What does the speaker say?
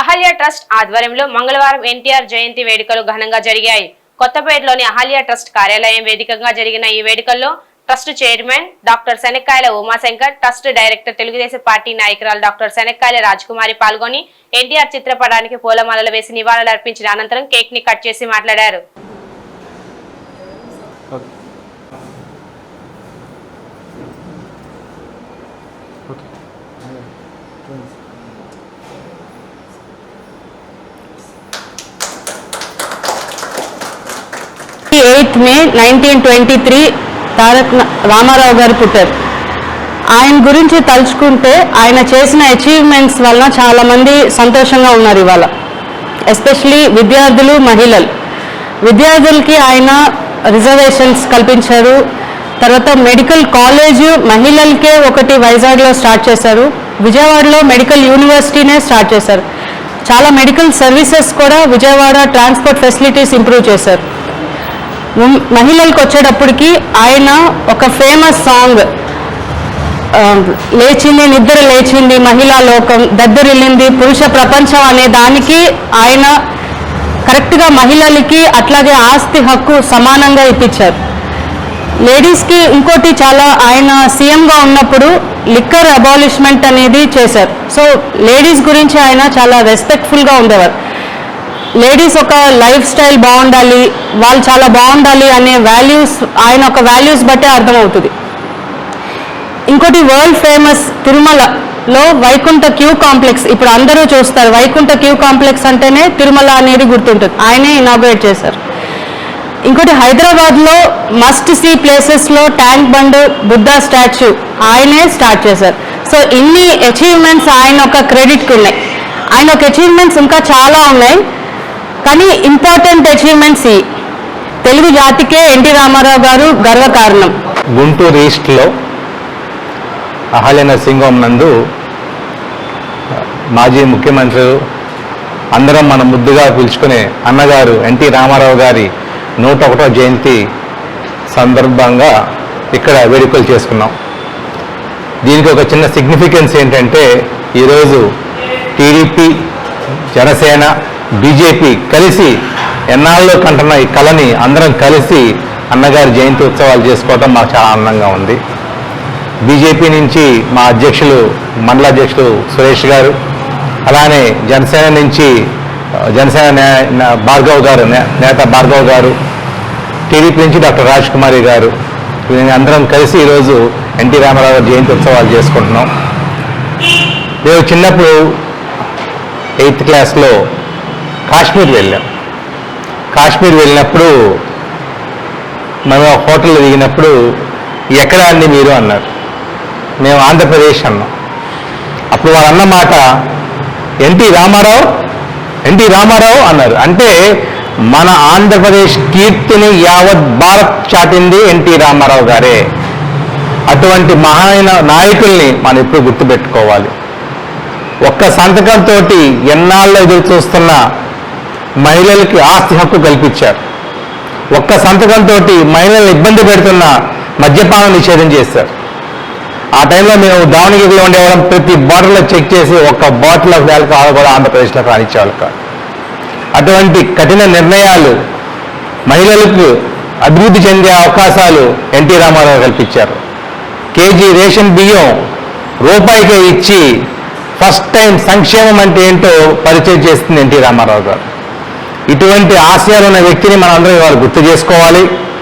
Ahalya trust ఆధ్వర్యంలో మంగళవారం ఎన్టీఆర్ జయంతి వేడుకలు ఘనంగా జరిగాయి. కొత్తపేటలోని అహల్య ట్రస్ట్ కార్యాలయం వేదికగా జరిగిన ఈ వేడుకల్లో trust chairman doctor Shanakkayala Umashankar trust director Telugu Desam party నాయకురాలు డాక్టర్ శనక్కాయల రాజకుమారి పాల్గొని ఎన్టీఆర్ చిత్రపటానికి పూలమాలలు వేసి నివాళులు అర్పించిన అనంతరం కేక్ని కట్ చేసి మాట్లాడారు. Eighth May nineteen twenty three Tarak Ramarao గారు పుట్టారు. ఆయన గురించి తలుచుకుంటే ఆయన చేసిన అచీవ్మెంట్స్ వలన చాలామంది సంతోషంగా ఉన్నారు ఇవాళ. ఎస్పెషలీ విద్యార్థులు మహిళలు. విద్యార్థులకి ఆయన రిజర్వేషన్స్ కల్పించారు. తర్వాత మెడికల్ కాలేజ్ మహిళలకే ఒకటి వైజాగ్లో స్టార్ట్ చేశారు. విజయవాడలో మెడికల్ యూనివర్సిటీనే స్టార్ట్ చేశారు. చాలా మెడికల్ సర్వీసెస్ కూడా విజయవాడ ట్రాన్స్పోర్ట్ ఫెసిలిటీస్ ఇంప్రూవ్ చేశారు. మహిళలకు వచ్చేటప్పటికి ఆయన ఒక ఫేమస్ సాంగ్ లేచింది నిద్ర లేచింది మహిళా లోకం దద్దరిల్లింది పురుష ప్రపంచం అనే దానికి ఆయన కరెక్ట్గా మహిళలకి అట్లాగే ఆస్తి హక్కు సమానంగా ఇప్పించారు. లేడీస్కి ఇంకోటి చాలా ఆయన సీఎంగా ఉన్నప్పుడు లిక్కర్ అబాలిష్మెంట్ అనేది చేశారు. సో లేడీస్ గురించి ఆయన చాలా రెస్పెక్ట్ఫుల్గా ఉండేవారు. లేడీస్ ఒక లైఫ్ స్టైల్ బాగుండాలి వాళ్ళు చాలా బాగుండాలి అనే వాల్యూస్ ఆయన ఒక వాల్యూస్ బట్టే అర్థమవుతుంది. ఇంకోటి వరల్డ్ ఫేమస్ తిరుమలలో వైకుంఠ క్యూ కాంప్లెక్స్ ఇప్పుడు అందరూ చూస్తారు వైకుంఠ క్యూ కాంప్లెక్స్ అంటేనే తిరుమల అనేది గుర్తుంటుంది. ఆయనే ఇనాగ్రేట్ చేశారు. ఇంకోటి హైదరాబాద్లో మస్ట్ సీ ప్లేసెస్లో ట్యాంక్ బండ్ బుద్ధా స్టాచ్యూ ఆయనే స్టార్ట్ చేశారు. సో ఇన్ని అచీవ్మెంట్స్ ఆయన ఒక క్రెడిట్కి ఉన్నాయి. ఆయన ఒక అచీవ్మెంట్స్ ఇంకా చాలా ఉన్నాయి. కానీ ఇంపార్టెంట్ అచీవ్మెంట్స్ ఈ. తెలుగు జాతికే ఎన్టీ రామారావు గారు గర్వకారణం. గుంటూరు ఈస్ట్లో అహల్య నర్సింహం నందు మాజీ ముఖ్యమంత్రి అందరం మన ముద్దుగా పిలుచుకునే అన్నగారు ఎన్టీ రామారావు గారి నూట ఒకటో జయంతి సందర్భంగా ఇక్కడ వేడుకలు చేసుకున్నాం. దీనికి ఒక చిన్న సిగ్నిఫికెన్స్ ఏంటంటే ఈరోజు టీడీపీ జనసేన బీజేపీ కలిసి ఎన్నాళ్ళలో కంటున్న ఈ కళని అందరం కలిసి అన్నగారి జయంతి ఉత్సవాలు చేసుకోవడం మాకు చాలా ఆనందంగా ఉంది. బీజేపీ నుంచి మా అధ్యక్షులు మండల అధ్యక్షులు సురేష్ గారు అలానే జనసేన నుంచి జనసేన భార్గవ్ గారు నే- నేత భార్గవ్ గారు టీడీపీ నుంచి డాక్టర్ రాజ్ కుమారి గారు అందరం కలిసి ఈరోజు ఎన్టీ రామారావు గారి జయంతి ఉత్సవాలు చేసుకుంటున్నాం. మేము చిన్నప్పుడు ఎయిత్ క్లాస్లో కాశ్మీర్ వెళ్ళాం. కాశ్మీర్ వెళ్ళినప్పుడు మేము ఒక హోటల్లో దిగినప్పుడు ఎక్కడ అండి మీరు అన్నారు. మేము ఆంధ్రప్రదేశ్ అన్నాం. అప్పుడు వాళ్ళు అన్న మాట ఎన్టీ రామారావు ఎన్టీ రామారావు అన్నారు. అంటే మన ఆంధ్రప్రదేశ్ కీర్తిని యావత్ భారత్ చాటింది ఎన్టీ రామారావు గారే. అటువంటి మహాయన నాయకుల్ని మనం ఎప్పుడు గుర్తుపెట్టుకోవాలి. ఒక్క సంతకంతో ఎన్నాళ్ళు ఎదురు చూస్తున్న మహిళలకి ఆస్తి హక్కు కల్పించారు. ఒక్క సంతకంతో మహిళలను ఇబ్బంది పెడుతున్న మద్యపానం నిషేధం చేశారు. ఆ టైంలో మేము దావణగిరిలో ఉండేవాళ్ళం. ప్రతి బాటిల్లో చెక్ చేసి ఒక్క బాటిల్ ఆఫ్ ఆల్కహాల్ కూడా ఆంధ్రప్రదేశ్లో రాణించేవాళ్ళు కాదు. అటువంటి కఠిన నిర్ణయాలు మహిళలకు అభివృద్ధి చెందే అవకాశాలు ఎన్టీ రామారావు కల్పించారు. కేజీ రేషన్ బియ్యం రూపాయికే ఇచ్చి ఫస్ట్ టైం సంక్షేమం అంటే ఏంటో పరిచయం చేస్తుంది ఎన్టీ రామారావు గారు. ఇటువంటి ఆశయాలు ఉన్న వ్యక్తిని మనందరం వారు ఇవాళ గుర్తు చేసుకోవాలి.